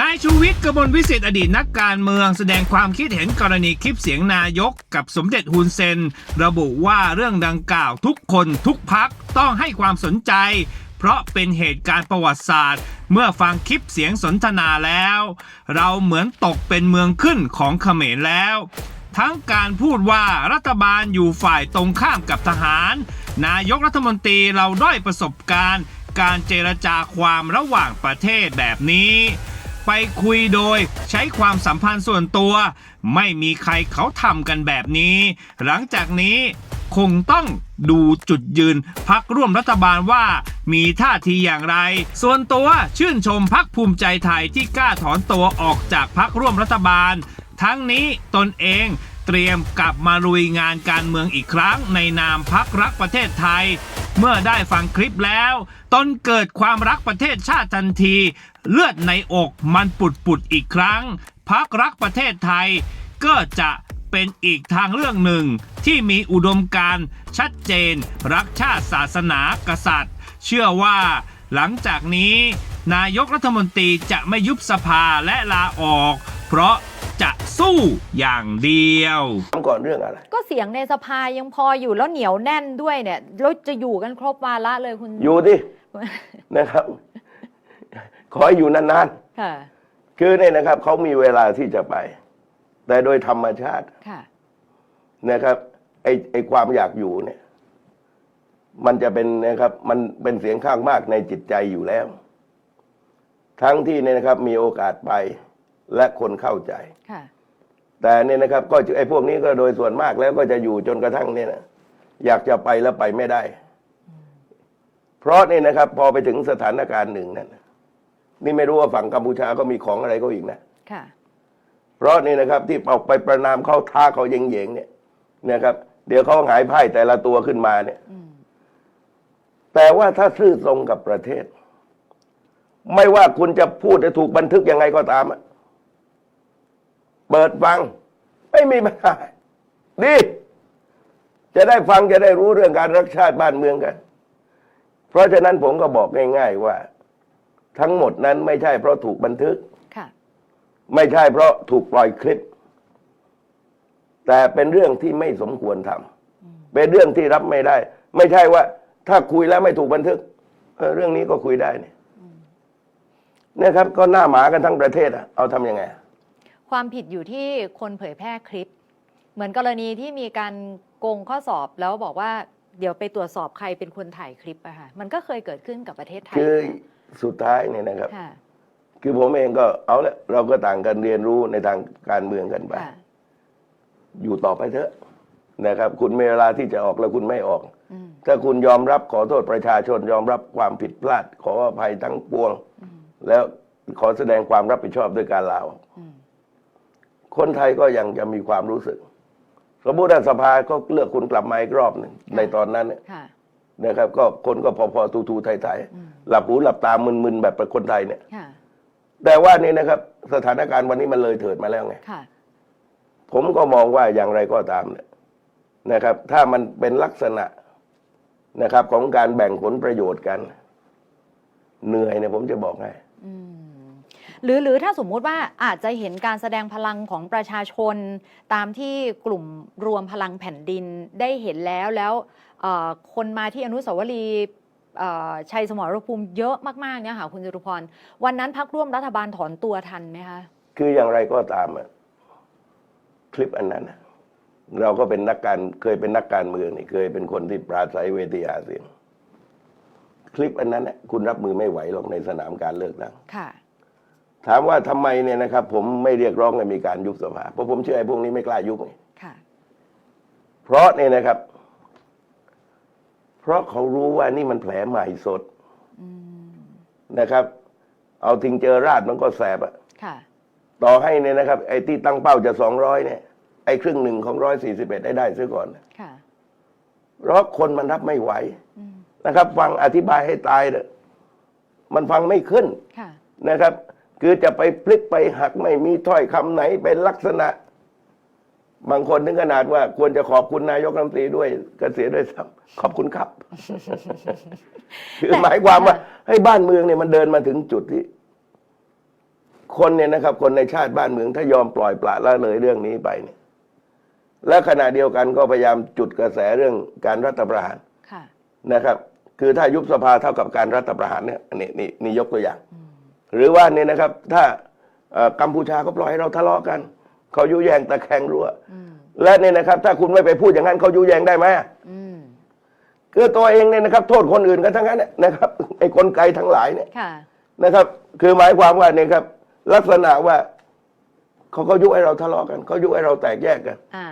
นายชูวิทย์กระมวลวิสิทธิ์อดีตนักการเมืองแสดงความคิดเห็นกรณีคลิปเสียงนายกกับสมเด็จฮุนเซน ระบุว่าเรื่องดังกล่าวทุกคนทุกพักต้องให้ความสนใจ เพราะเป็นเหตุการณ์ประวัติศาสตร์ เมื่อฟังคลิปเสียงสนทนาแล้ว เราเหมือนตกเป็นเมืองขึ้นของเขมรแล้ว ทั้งการพูดว่ารัฐบาลอยู่ฝ่ายตรงข้ามกับทหาร นายกรัฐมนตรีเราด้อยประสบการณ์ การเจรจาความระหว่างประเทศแบบนี้ ไปคุยโดย ใช้ความสัมพันธ์ส่วนตัว ไม่มีใครเขาทำกันแบบนี้ หลังจากนี้คงต้องดูจุดยืนพักร่วมรัฐบาลว่ามีท่าทีอย่างไร ส่วนตัวชื่นชมพักภูมิใจไทยที่กล้าถอนตัวออกจากพักร่วมรัฐบาล ทั้งนี้ตนเองเตรียมกลับมาลุยงานการเมืองอีกครั้งในนามพักรักประเทศไทย เมื่อได้ฟังคลิปแล้ว ตนเกิดความรักประเทศชาติทันที เลือดในอกมันปุดปุดๆอีกครั้งพักรักประเทศไทย ก็จะเป็นอีกทางเรื่องหนึ่ง ที่มีอุดมการณ์ชัดเจน รักชาติศาสนากษัตริย์ เชื่อว่าหลังจากนี้ นายกรัฐมนตรีจะไม่ยุบสภาและลาออก เพราะจะสู้อย่างเดียวถามก่อนเรื่องอะไร ก็เสียงในสภายังพออยู่แล้วเหนียวแน่นด้วยเนี่ยแล้วจะอยู่กันครบวาระเลยคุณอยู่ดินะครับ ขอให้อยู่นานค่ะๆคือเนี่ยนะครับเขามีเวลาที่จะไป แต่โดยธรรมชาติค่ะนะครับไอ้ไอ้ความอยากอยู่เนี่ย มันจะเป็นนะครับ มันเป็นเสียงข้างมากในจิตใจอยู่แล้ว ทั้งที่เนี่ยนะครับ มีโอกาสไปและคนเข้าใจค่ะแต่เนี่ยนะครับ ก็ไอ้พวกนี้ก็โดยส่วนมากแล้วก็จะอยู่จนกระทั่งเนี่ยนะอยากจะไปแล้วไปไม่ได้ เพราะนี่นะครับ พอไปถึงสถานการณ์หนึ่งนั่น นี่ไม่รู้ว่าฝั่งกัมพูชาก็มีของอะไรก็อีกนะค่ะ เพราะนี่นะครับที่ออกไปประนามเขาท้าเขาเยงๆเนี่ยนะครับ เดี๋ยวเขาหงายไพ่แต่ละตัวขึ้นมาเนี่ยอืมแต่ว่าถ้าซื่อตรงกับประเทศ ไม่ว่าคุณจะพูดจะถูกบันทึกยังไงก็ตามอะเปิดฟัง ไม่มีปัญหาดีจะได้ฟังจะได้รู้เรื่องการรักชาติบ้านเมืองกัน เพราะฉะนั้นผมก็บอกง่าย ๆ ว่า ทั้งหมดนั้นไม่ใช่เพราะถูกบันทึก ค่ะ ไม่ใช่เพราะถูกปล่อยคลิป แต่เป็นเรื่องที่ไม่สมควรทำเป็นเรื่องที่รับไม่ได้ ไม่ใช่ว่า ถ้าคุยแล้วไม่ถูกบันทึกเออเรื่องนี้ก็คุยได้เนี่ยนะครับ ก็หน้าหมากันทั้งประเทศอะเอาทำยังไงอะความผิดอยู่ที่คนเผยแพร่คลิป เหมือนกรณีที่มีการโกงข้อสอบแล้วบอกว่า เดี๋ยวไปตรวจสอบใครเป็นคนถ่ายคลิปอะค่ะ มันก็เคยเกิดขึ้นกับประเทศไทยคือ สุดท้ายเนี่ยนะครับ ค่ะ คือผมเองก็เอาละเราก็ต่างกันเรียนรู้ในทางการเมืองกันไป ค่ะ อยู่ต่อไปเถอะนะครับ คุณมีเวลาที่จะออกแล้วคุณไม่ออก อืม ถ้าคุณยอมรับขอโทษประชาชนยอมรับความผิดพลาด ขออภัยทั้งปวงแล้วขอแสดงความรับผิดชอบด้วยการลาออกอืม คนไทยก็ยังจะมีความรู้สึก สมมติว่าสภาก็เลือกคุณกลับมาอีกรอบหนึ่งในตอนนั้นเนี่ย ค่ะ นะครับ ก็คนก็พอๆทูๆไทยอืมๆหลับหูหลับตามึนๆแบบคนไทยเนี่ยค่ะแต่ว่านี่นะครับ สถานการณ์วันนี้มันเลยเถิดมาแล้วไงค่ะผมก็มองว่าอย่างไรก็ตามเนี่ยนะครับ ถ้ามันเป็นลักษณะนะครับ ของการแบ่งผลประโยชน์กัน เหนื่อยเนี่ยผมจะบอกให้อืม หรือหรือถ้าสมมุติว่าอาจจะเห็นการแสดงพลังของประชาชน ตามที่กลุ่มรวมพลังแผ่นดินได้เห็นแล้วแล้วเอ่อคนมาที่อนุสาวรีย์เอ่อชัยสมรภูมิเยอะมากๆเนี่ยค่ะคุณจตุพร วันนั้นพักร่วมรัฐบาลถอนตัวทันไหมคะ คืออย่างไรก็ตามอะคลิปอันนั้นน่ะเราก็เป็นนักการเคยเป็นนักการเมืองนี่เคยเป็นคนที่ปราศัยเวทีอาเซียนคลิปอันนั้นน่ะคุณรับมือไม่ไหวหรอกในสนามการเลือกตั้งค่ะ ถามว่าทำไมเนี่ยนะครับ ผมไม่เรียกร้องให้มีการยุบสภา เพราะผมเชื่อไอ้พวกนี้ไม่กล้ายุบไงค่ะเพราะเนี่ยนะครับ เพราะเขารู้ว่านี่มันแผลใหม่สดอืมนะครับ เอาทิ้งเจอราดมันก็แสบอะค่ะต่อให้เนี่ยนะครับ ไอ้ที่ตั้งเป้าจะสองร้อยเนี่ย ไอ้ครึ่งหนึ่งของร้อยสี่สิบเอ็ดได้ได้ซะก่อนค่ะเพราะคนมันรับไม่ไหวอืมนะครับ ฟังอธิบายให้ตายเถอะมันฟังไม่ขึ้นค่ะนะครับ คือจะไปพลิกไปหักไม่มีถ้อยคำไหนเป็นลักษณะ บางคนถึงขนาดว่า ควรจะขอบคุณนายกรัฐมนตรีด้วยกเสียด้วยซ้ำขอบคุณครับ คือหมายความว่า ให้บ้านเมืองเนี่ยมันเดินมาถึงจุดที่ คนเนี่ยนะครับ คนในชาติบ้านเมืองถ้ายอมปล่อยปละละเลยเรื่องนี้ไปเนี่ย และขณะเดียวกันก็พยายามจุดกระแสเรื่องการรัฐประหารนะครับ คือถ้ายุบสภาเท่ากับการรัฐประหารเนี่ยนี่นี่นี่ยกตัวอย่าง หรือว่าเนี่ยนะครับ ถ้าเอ่อกัมพูชาก็ปล่อยให้เราทะเลาะกันเขายุแยงตะแคงรั่วอืมและเนี่ยนะครับ ถ้าคุณไม่ไปพูดอย่างนั้นเขายุแยงได้ไหมอืมคือตัวเองเนี่ยนะครับ โทษคนอื่นกันทั้งนั้นเนี่ยนะครับไอ้กลไกทั้งหลายเนี่ยค่ะนะครับ คือหมายความว่าเนี่ยครับ ลักษณะว่าเขาก็ยุให้เราทะเลาะกันเขายุให้เราแตกแยกกันอ่า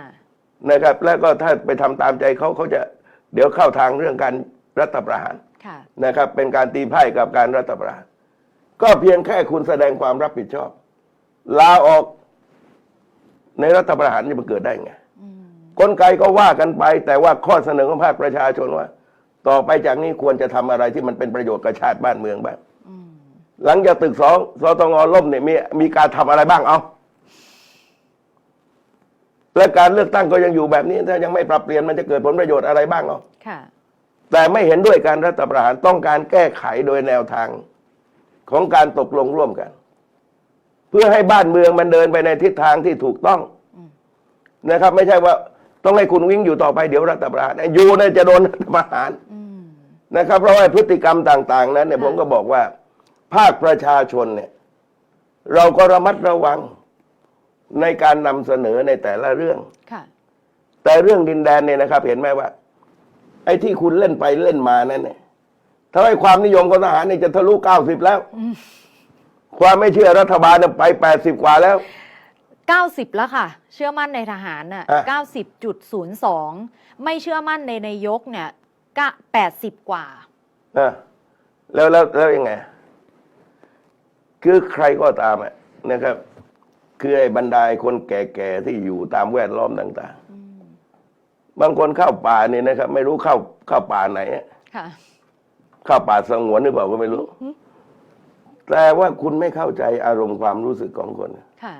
นะครับ แล้วก็ถ้าไปทำตามใจเขาเขาจะเดี๋ยวเข้าทางเรื่องการรัฐประหารค่ะนะครับ เป็นการตีไพ่กับการรัฐประหาร ก็เพียงแค่คุณแสดงความรับผิดชอบ ลาออกในรัฐประหารจะมาเกิดได้ไงอืมกลไกก็ว่ากันไป แต่ว่าข้อเสนอของภาคประชาชนว่า ต่อไปจากนี้ควรจะทำอะไรที่มันเป็นประโยชน์กับชาติบ้านเมืองบ้างอืมหลังจากตึกสองสตงล่มเนี่ยมีมีการทำอะไรบ้างเอาและการเลือกตั้งก็ยังอยู่แบบนี้ถ้ายังไม่ปรับเปลี่ยนมันจะเกิดผลประโยชน์อะไรบ้างเอาค่ะแต่ไม่เห็นด้วยการรัฐประหารต้องการแก้ไขโดยแนวทาง ของการตกลงร่วมกัน เพื่อให้บ้านเมืองมันเดินไปในทิศทางที่ถูกต้องอืมนะครับ ไม่ใช่ว่าต้องให้คุณวิ่งอยู่ต่อไปเดี๋ยวรัฐประหารอยู่เนี่ยจะโดนรัฐประหารอืมนะครับ เพราะว่าพฤติกรรมต่าง ๆ นั้นเนี่ยค่ะผมก็บอกว่า ภาคประชาชนเนี่ย เราก็ระมัดระวังในการนำเสนอในแต่ละเรื่องค่ะแต่เรื่องดินแดนเนี่ยนะครับ เห็นไหมว่า ไอ้ที่คุณเล่นไปเล่นมานั่นเนี่ย ถ้าให้ความนิยมของทหารเนี่ยจะทะลุเก้าสิบแล้วอืมความไม่เชื่อรัฐบาลเนี่ยไปแปดสิบกว่าแล้ว 90 แล้วค่ะ เชื่อมั่นในทหารน่ะอะ 90.02 ไม่เชื่อมั่นในนายกเนี่ยก็80 กว่า นะแล้วแล้วแล้วยังไง คือใครก็ตามอะนะครับ คือไอ้บรรดาคนแก่ๆที่อยู่ตามแวดล้อมต่างอืมๆบางคนเข้าป่าเนี่ยนะครับ ไม่รู้เข้าเข้าป่าไหนอะค่ะ เข้าป่าสงวนหรือเปล่าก็ไม่รู้ แต่ว่าคุณไม่เข้าใจอารมณ์ความรู้สึกของคนค่ะ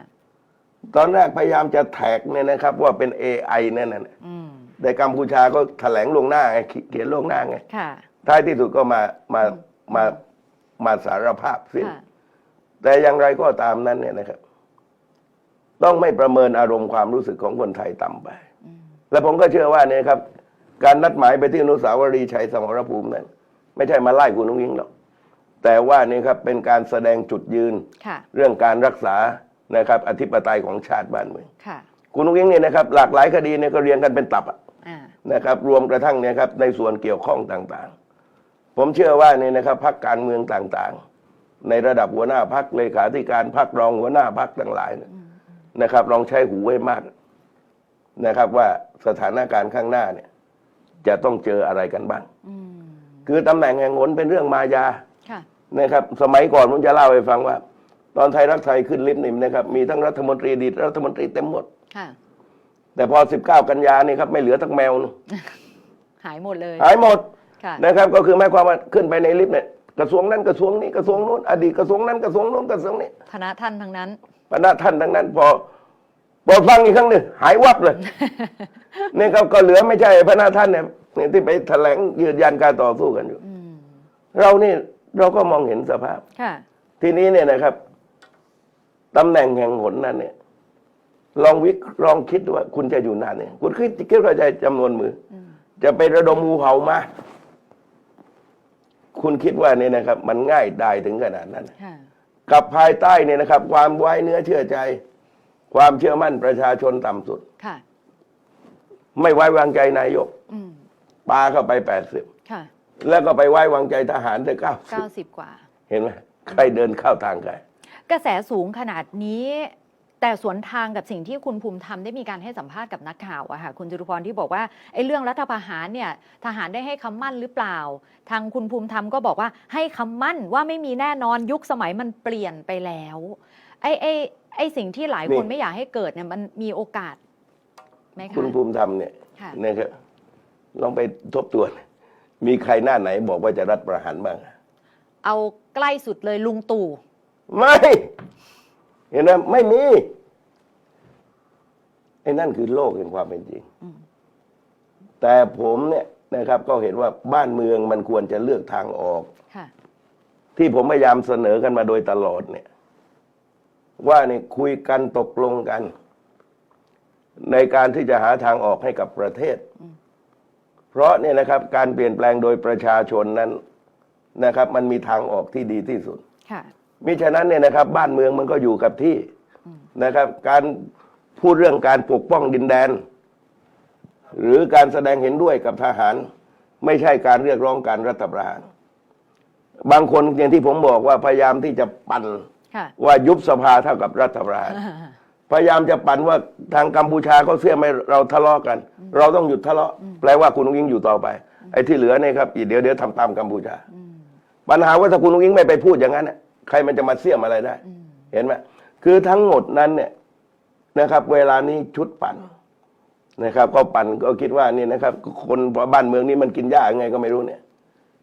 ตอนแรกพยายามจะแท็กเนี่ยนะครับ ว่าเป็น AI นั่นน่ะอืมแต่กัมพูชาก็แถลงลวงหน้าไงเขียนลวงหน้าไงค่ะท้ายที่สุดก็มามามามาสารภาพสิ้นค่ะแต่อย่างไรก็ตามนั้นเนี่ยนะครับ ต้องไม่ประเมินอารมณ์ความรู้สึกของคนไทยต่ำไปอืมและผมก็เชื่อว่าเนี่ยครับ การนัดหมายไปที่อนุสาวรีย์ชัยสมรภูมินั้น ไม่ใช่มาไล่คุณนุ้งยิงหรอกแต่ว่านี่ครับเป็นการแสดงจุดยืนค่ะเรื่องการรักษานะครับอธิปไตยของชาติบ้านเมืองค่ะคุณนุ้งยิงเนี่ยนะครับหลากหลายคดีเนี่ยก็เรียงกันเป็นตับอะอ่านะครับรวมกระทั่งเนี่ยครับในส่วนเกี่ยวข้องต่างๆ ผมเชื่อว่าเนี่ยนะครับพรรคการเมืองต่างๆ ในระดับหัวหน้าพรรคเลขาธิการพรรครองหัวหน้าพรรคทั้งหลายเนี่ยนะครับลองใช้หูไว้มากนะครับว่าสถานการณ์ข้างหน้าเนี่ยจะต้องเจออะไรกันบ้างอืม คือตำแหน่งแห่งหนเป็นเรื่องมายาค่ะนะครับ สมัยก่อนผมจะเล่าให้ฟังว่า ตอนไทยรักไทยขึ้นลิฟต์นี่นะครับ มีทั้งรัฐมนตรีอดีตรัฐมนตรีเต็มหมดค่ะแต่พอ 19 กันยานี่ครับไม่เหลือทั้งแมวนึงหายหมดเลย หายหมดค่ะนะครับ ก็คือหมายความว่าขึ้นไปในลิฟต์เนี่ยกระทรวงนั้นกระทรวงนี้กระทรวงนู้นอดีตกระทรวงนั้นกระทรวงนู้นกระทรวงนี้คณะท่านทั้งนั้นพนักท่านทั้งนั้น พอ พอฟังอีกครั้งหนึ่งหายวับเลยนี่ครับก็เหลือไม่ใช่พนักท่านเนี่ยเนี่ยที่ไปแถลงยืนยันการต่อสู้กันอยู่อืมเรานี่เราก็มองเห็นสภาพค่ะทีนี้เนี่ยนะครับตำแหน่งแห่งหนนั้นเนี่ย ลองวิลองคิดดูว่า คุณจะอยู่นานเนี่ย คุณคิดคิดว่าจะจำนวนมืออมจะไประดมงูเห่ามา คุณคิดว่าเนี่ยนะครับ มันง่ายได้ถึงขนาดนั้นค่ะกับภายใต้เนี่ยนะครับ ความไว้เนื้อเชื่อใจ ความเชื่อมั่นประชาชนต่ำสุด ค่ะ ไม่ไว้วางใจนายกอืมปาเข้าไปแปดสิบค่ะแล้วก็ไปไว้วางใจทหารได้เก้าสิบ90กว่า เห็นไหมใครเดินเข้าทางใคร กระแสสูงขนาดนี้ แต่สวนทางกับสิ่งที่คุณภูมิธรรมได้มีการให้สัมภาษณ์กับนักข่าวอะค่ะคุณจตุพรที่บอกว่าไอ้เรื่องรัฐประหารเนี่ยทหารได้ให้คำมั่นหรือเปล่า ทางคุณภูมิธรรมก็บอกว่าให้คำมั่นว่าไม่มีแน่นอนยุคสมัยมันเปลี่ยนไปแล้วไอ้ไอ้ ไอ้สิ่งที่หลายคนนี่ ไม่อยากให้เกิดเนี่ยมันมีโอกาสไหมคะ คุณภูมิธรรมเนี่ยค่ะ นะครับลองไปทบทวน มีใครหน้าไหนบอกว่าจะรัฐประหารบ้าง เอาใกล้สุดเลยลุงตู่ ไม่ เห็นไหมไม่มีไอ้นั่นคือโลกแห่งความเป็นจริง อืม แต่ผมเนี่ยนะครับ ก็เห็นว่าบ้านเมืองมันควรจะเลือกทางออก ค่ะ ที่ผมพยายามเสนอกันมาโดยตลอดเนี่ย ว่าเนี่ยคุยกันตกลงกัน ในการที่จะหาทางออกให้กับประเทศ เพราะเนี่ยนะครับการเปลี่ยนแปลงโดยประชาชนนั้นนะครับ มันมีทางออกที่ดีที่สุดค่ะมิฉะนั้นเนี่ยนะครับ บ้านเมืองมันก็อยู่กับที่นะครับ การพูดเรื่องการปกป้องดินแดน หรือการแสดงเห็นด้วยกับทหาร ไม่ใช่การเรียกร้องการรัฐประหาร บางคนอย่างที่ผมบอกว่าพยายามที่จะปั่นค่ะ ว่ายุบสภาเท่ากับรัฐประหารพยายามจะปั่นว่าทางกัมพูชาเขาเสียไม่เราทะเลาะกัน เราต้องหยุดทะเลาะ แปลว่าคุณอุ้งอิงอยู่ต่อไป ไอ้ที่เหลือเนี่ยครับอีกเดี๋ยวเดี๋ยวทำตามกัมพูชา ปัญหาว่าถ้าคุณอุ้งอิงไม่ไปพูดอย่างนั้นน่ะใครมันจะมาเสี่ยมอะไรได้ เห็นไหมคือทั้งหมดนั้นเนี่ยนะครับ เวลานี้ชุดปั่นนะครับก็ปั่นก็คิดว่านี่นะครับ คนบ้านเมืองนี้มันกินยากยังไงก็ไม่รู้เนี่ย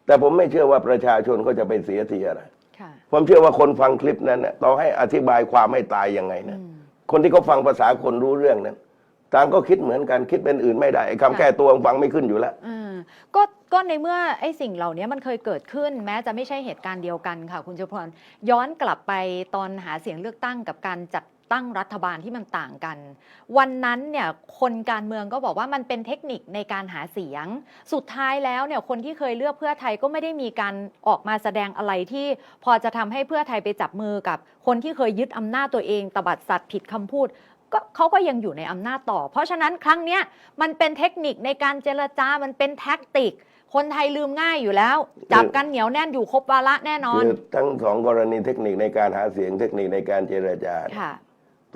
แต่ผมไม่เชื่อว่าประชาชนก็จะไปเสียทีอะไรค่ะ ผมเชื่อว่าคนฟังคลิปนั้นน่ะต่อให้อธิบายความให้ตายยังไงนะคนที่เขาฟังภาษาคนรู้เรื่องนั้นต่างก็คิดเหมือนกันคิดเป็นอื่นไม่ได้ไอ้คำค่ะแก้ตัวฟังไม่ขึ้นอยู่แล้วอืมก็ก็ในเมื่อไอ้สิ่งเหล่านี้มันเคยเกิดขึ้น แม้จะไม่ใช่เหตุการณ์เดียวกันค่ะ คุณจุพรย้อนกลับไปตอนหาเสียงเลือกตั้งกับการจัด ตั้งรัฐบาลที่มันต่างกัน วันนั้นเนี่ยคนการเมืองก็บอกว่ามันเป็นเทคนิคในการหาเสียง สุดท้ายแล้วเนี่ยคนที่เคยเลือกเพื่อไทยก็ไม่ได้มีการออกมาแสดงอะไรที่พอจะทำให้เพื่อไทยไปจับมือกับ คนที่เคยยึดอำนาจตัวเองตบัดสัตว์ผิดคำพูดก็เขาก็ยังอยู่ในอำนาจต่อ เพราะฉะนั้นครั้งเนี้ยมันเป็นเทคนิคในการเจรจา มันเป็นแท็กติก คนไทยลืมง่ายอยู่แล้ว จับกันเหนียวแน่นอยู่ครบวาระแน่นอนคือทั้งสองกรณีเทคนิคในการหาเสียงเทคนิคในการเจรจาค่ะ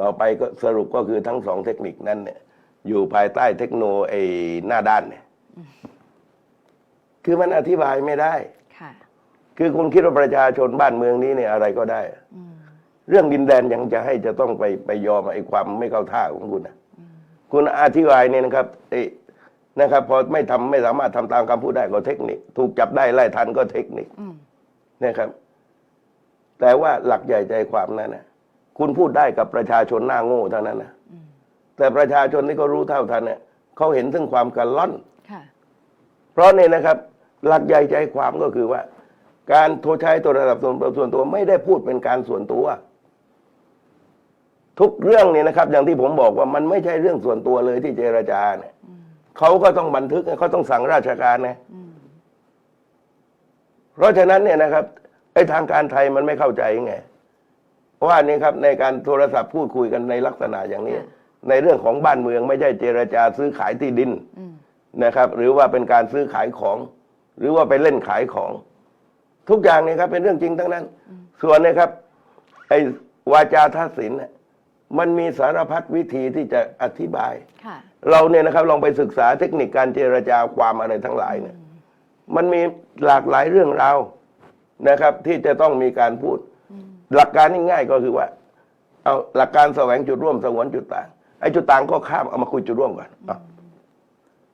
ต่อไปก็สรุปก็คือทั้งสองเทคนิคนั้นเนี่ย อยู่ภายใต้เทคโนโลยีหน้าด้านเนี่ย คือมันอธิบายไม่ได้ ค่ะ คือคุณคิดว่าประชาชนบ้านเมืองนี้เนี่ยอะไรก็ได้ อืมเรื่องดินแดนยังจะให้จะต้องไปไปยอมไอ้ความไม่เข้าท่าของคุณนะคุณอธิบายเนี่ยนะครับไอ้นะครับ พอไม่ทำไม่สามารถทำตามคำพูดได้ก็เทคนิค ถูกจับได้ไล่ทันก็เทคนิคอืมนะครับ แต่ว่าหลักใหญ่ใจความนั้นนะ คุณพูดได้กับประชาชนหน้าโง่เท่านั้นนะอืมแต่ประชาชนที่เขารู้เท่าทันเนี่ยเขาเห็นถึงความกันล่อนค่ะเพราะเนี่ยนะครับ หลักใหญ่ใจความก็คือว่า การโทรใช้โทรศัพท์ส่วนตัวส่วนตัวไม่ได้พูดเป็นการส่วนตัว ทุกเรื่องเนี่ยนะครับ อย่างที่ผมบอกว่ามันไม่ใช่เรื่องส่วนตัวเลยที่เจรจาเนี่ยอืมเขาก็ต้องบันทึกเขาต้องสั่งราชการนะอืมเพราะฉะนั้นเนี่ยนะครับไอ้ทางการไทยมันไม่เข้าใจไง ว่านี่ครับในการโทรศัพท์พูดคุยกันในลักษณะอย่างนี้ ในเรื่องของบ้านเมืองไม่ใช่เจรจาซื้อขายที่ดินอืมนะครับ หรือว่าเป็นการซื้อขายของ หรือว่าไปเล่นขายของ ทุกอย่างเนี่ยครับ เป็นเรื่องจริงทั้งนั้น ส่วนเนะครับไอ้วาจาทัศินเนี่ยมันมีสารพัดวิธีที่จะอธิบายค่ะเราเนี่ยนะครับลองไปศึกษาเทคนิคการเจรจาความอะไรทั้งหลายเนี่ยมันมีหลากหลายเรื่องราวนะครับ ที่จะต้องมีการพูด หลักการง่ายๆก็คือว่า เอาหลักการแสวงจุดร่วมสงวนจุดต่างไอ้จุดต่างก็ข้ามเอามาคุยจุดร่วมก่อนเอา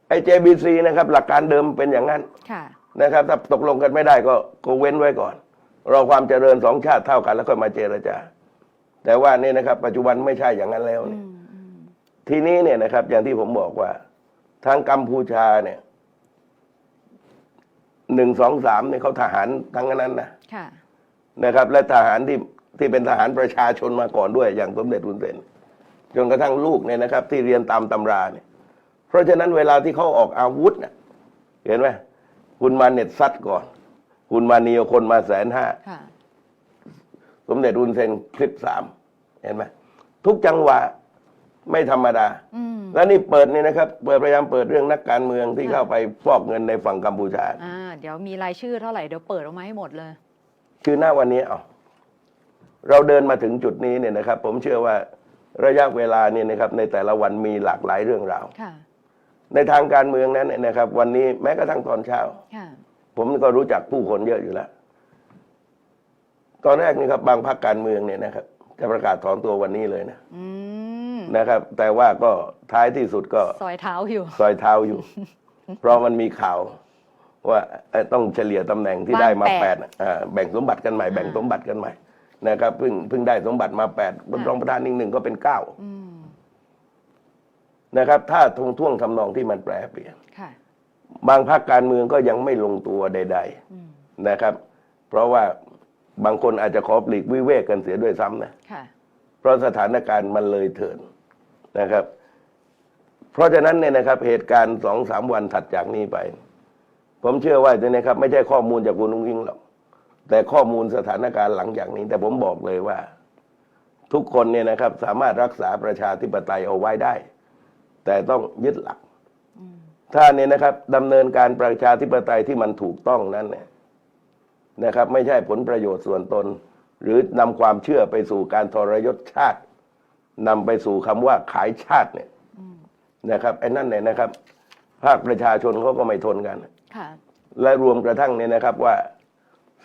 ไอ้ JBC นะครับ หลักการเดิมเป็นอย่างนั้นค่ะนะครับ ถ้าตกลงกันไม่ได้ก็ก็เว้นไว้ก่อนรอความเจริญสองชาติเท่ากันแล้วค่อยมาเจรจา แต่ว่านี่นะครับ ปัจจุบันไม่ใช่อย่างนั้นแล้วอืเนี่ยมอืมทีนี้เนี่ยนะครับ อย่างที่ผมบอกว่า ทางกัมพูชาเนี่ยหนึ่งสองสามเนี่ยเขาทหารทั้งนั้นนะค่ะ นะครับ และทหารที่ที่เป็นทหารประชาชนมาก่อนด้วย อย่างสมเด็จทุนเซนจนกระทั่งลูกเนี่ยนะครับ ที่เรียนตามตำราเนี่ยเพราะฉะนั้นเวลาที่เขาออกอาวุธน่ะเห็นไหมคุณมาเน็ตซัดก่อน คุณมาเนียวคนมาแสนห้าค่ะสมเด็จรุนเซนคลิปสามเห็นไหมทุกจังหวะไม่ธรรมดาอืมแล้วนี่เปิดนี่นะครับ เปิดพยายามเปิดเรื่องนักการเมืองที่ค่ะเข้าไปฟอกเงินในฝั่งกัมพูชา อ่า เดี๋ยวมีรายชื่อเท่าไหร่ เดี๋ยวเปิดออกมาให้หมดเลย คือหน้าวันนี้เอาเราเดินมาถึงจุดนี้เนี่ยนะครับ ผมเชื่อว่าระยะเวลาเนี่ยนะครับ ในแต่ละวันมีหลากหลายเรื่องราวค่ะในทางการเมืองนั้นเนี่ยนะครับ วันนี้แม้กระทั่งตอนเช้าค่ะผมก็รู้จักผู้คนเยอะอยู่แล้ว ตอนแรกนี่ครับ บางพรรคการเมืองเนี่ยนะครับ จะประกาศถอนตัววันนี้เลยนะอืมนะครับ แต่ว่าก็ท้ายที่สุดก็ซอยเท้าอยู่ ซอยเท้าอยู่ เพราะมันมีข่าว ว่าเอ่อต้องเฉลี่ยตำแหน่งที่ได้มาบ้านแปแปดดอ่าแบ่งสมบัติกันใหม่แบ่งสมบัติกันใหม่นะครับเพิ่งเพิ่งได้สมบัติมาแปดรองประธานอีกหนึ่งก็เป็นเก้าอืมนะครับ ถ้าทงท่วงทำนองที่มันแปรเปลี่ยนค่ะบางพรรคการเมืองก็ยังไม่ลงตัวใดอืมๆนะครับ เพราะว่าบางคนอาจจะขอปลีกวิเวกกันเสียด้วยซ้ำนะค่ะเพราะสถานการณ์มันเลยเถินนะครับ เพราะฉะนั้นเนี่ยนะครับ เหตุการณ์สองสามวันถัดจากนี้ไป ผมเชื่อว่าเนี่ยนะครับ ไม่ใช่ข้อมูลจากคุณนุ้งยิ่งหรอก แต่ข้อมูลสถานการณ์หลังจากนี้ แต่ผมบอกเลยว่า ทุกคนเนี่ยนะครับ สามารถรักษาประชาธิปไตยเอาไว้ได้ แต่ต้องยึดหลัก ถ้าเนี่ยนะครับดำเนินการประชาธิปไตยที่มันถูกต้องนั้นเนี่ยนะครับ ไม่ใช่ผลประโยชน์ส่วนตน หรือนำความเชื่อไปสู่การทรยศชาตินำไปสู่คำว่าขายชาติเนี่ยนะครับไอ้นั่นเนี่ยนะครับ ภาคประชาชนเขาก็ไม่ทนกันค่ะ และรวมกระทั่งเนี่ยนะครับว่า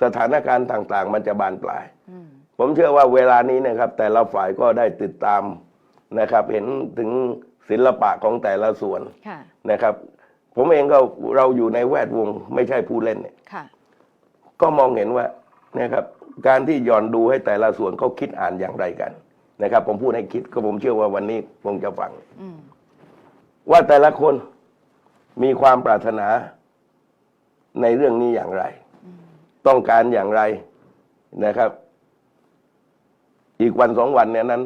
สถานการณ์ต่าง ๆ มันจะบานปลายอืมผมเชื่อว่าเวลานี้นะครับ แต่ละฝ่ายก็ได้ติดตามนะครับ เห็นถึงศิลปะของแต่ละส่วนค่ะนะครับ ผมเองก็เราอยู่ในแวดวงไม่ใช่ผู้เล่นเนี่ยค่ะก็มองเห็นว่านะครับ การที่หย่อนดูให้แต่ละส่วนเขาคิดอ่านอย่างไรกันนะครับ ผมพูดให้คิดก็ผมเชื่อว่าวันนี้คงจะฟังอืมว่าแต่ละคนมีความปรารถนา ในเรื่องนี้อย่างไร ต้องการอย่างไรนะครับ อีกวันสองวันเนี่ยนั้น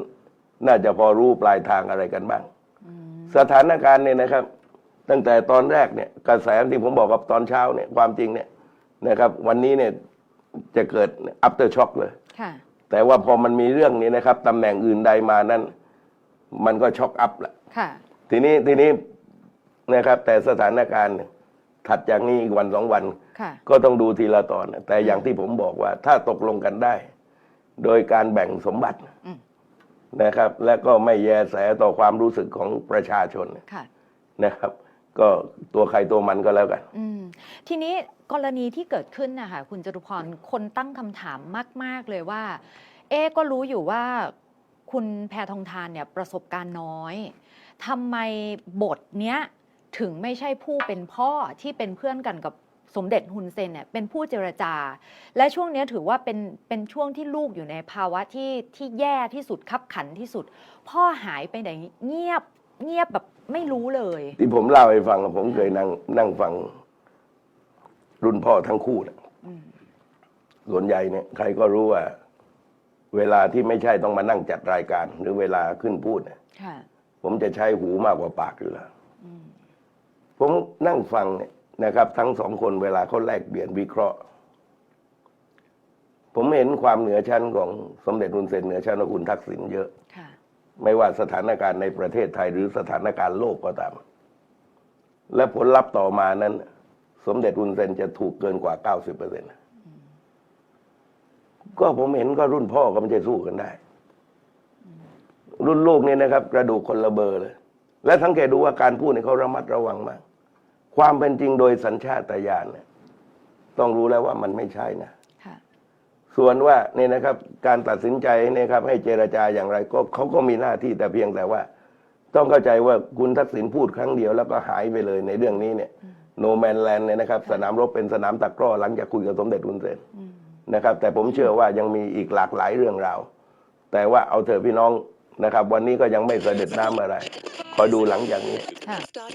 น่าจะพอรู้ปลายทางอะไรกันบ้าง สถานการณ์เนี่ยนะครับ ตั้งแต่ตอนแรกเนี่ย กระแสที่ผมบอกกับตอนเช้าเนี่ยความจริงเนี่ยนะครับ วันนี้เนี่ยจะเกิด after shock เลยค่ะแต่ว่าพอมันมีเรื่องนี้นะครับตำแหน่งอื่นใดมานั้น มันก็ช็อกอัพแหละค่ะทีนี้ทีนี้นะครับ แต่สถานการณ์เนี่ย ถัดจากนี้อีกวันสองวันค่ะก็ต้องดูทีละตอนนะแต่อย่างที่ผมบอกว่า ถ้าตกลงกันได้ โดยการแบ่งสมบัติอืมนะครับ และก็ไม่แยแสต่อความรู้สึกของประชาชนค่ะนะครับ ก็ตัวใครตัวมันก็แล้วกันอืมทีนี้กรณีที่เกิดขึ้นนะคะคุณจตุพรคนตั้งคำถามมาก ๆ เลยว่า เอ๊ะก็รู้อยู่ว่าคุณแพทองทานเนี่ยประสบการณ์น้อยทำไมบทเนี้ย ถึงไม่ใช่ผู้เป็นพ่อที่เป็นเพื่อนกันกับสมเด็จฮุนเซนเนี่ยเป็นผู้เจรจา และช่วงเนี้ยถือว่าเป็นเป็นช่วงที่ลูกอยู่ในภาวะที่ที่แย่ที่สุดขับขันที่สุด พ่อหายไปไหนเงียบเงียบแบบไม่รู้เลย ที่ผมเล่าให้ฟังผมเคยนั่งนั่งฟัง รุ่นพ่อทั้งคู่นะอืมส่วนใหญ่เนี่ยใครก็รู้ว่า เวลาที่ไม่ใช่ต้องมานั่งจัดรายการ หรือเวลาขึ้นพูดเนี่ยค่ะผมจะใช้หูมากกว่าปากอยู่แล้วอืม ผมนั่งฟังเนี่ยนะครับ ทั้งสองคนเวลาเขาแลกเปลี่ยนวิเคราะห์ ผมเห็นความเหนือชั้นของสมเด็จรุนเซนเหนือชั้นของคุณทักษิณเยอะค่ะไม่ว่าสถานการณ์ในประเทศไทยหรือสถานการณ์โลกก็ตาม และผลลัพธ์ต่อมานั้น สมเด็จรุนเซนจะถูกเกินกว่า90เปอร์เซ็นต์ก็ผมเห็นก็รุ่นพ่อก็ไม่ใช่สู้กันได้ รุ่นลูกเนี่ยนะครับ กระดูกคนละเบอร์เลย และสังเกตดูว่าการพูดเนี่ยเขาระมัดระวังมาก ความเป็นจริงโดยสัญชาตญาณเนี่ยต้องรู้แล้วว่ามันไม่ใช่นะค่ะส่วนว่าเนี่ยนะครับ การตัดสินใจเนี่ยครับ ให้เจรจาอย่างไรก็เขาก็มีหน้าที่แต่เพียงแต่ว่า ต้องเข้าใจว่าคุณทักษิณพูดครั้งเดียวแล้วก็หายไปเลยในเรื่องนี้เนี่ย โนแมนแลนด์เนี่ยนะครับ สนามรบเป็นสนามตะกร้อหลังจากคุยกับสมเด็จรุนเซนอืมนะครับ แต่ผมเชื่อว่ายังมีอีกหลากหลายเรื่องราวแต่ว่าเอาเถอะพี่น้องนะครับ วันนี้ก็ยังไม่เสด็จน้ำอะไรคอยดูหลังจากนี้ค่ะ Dot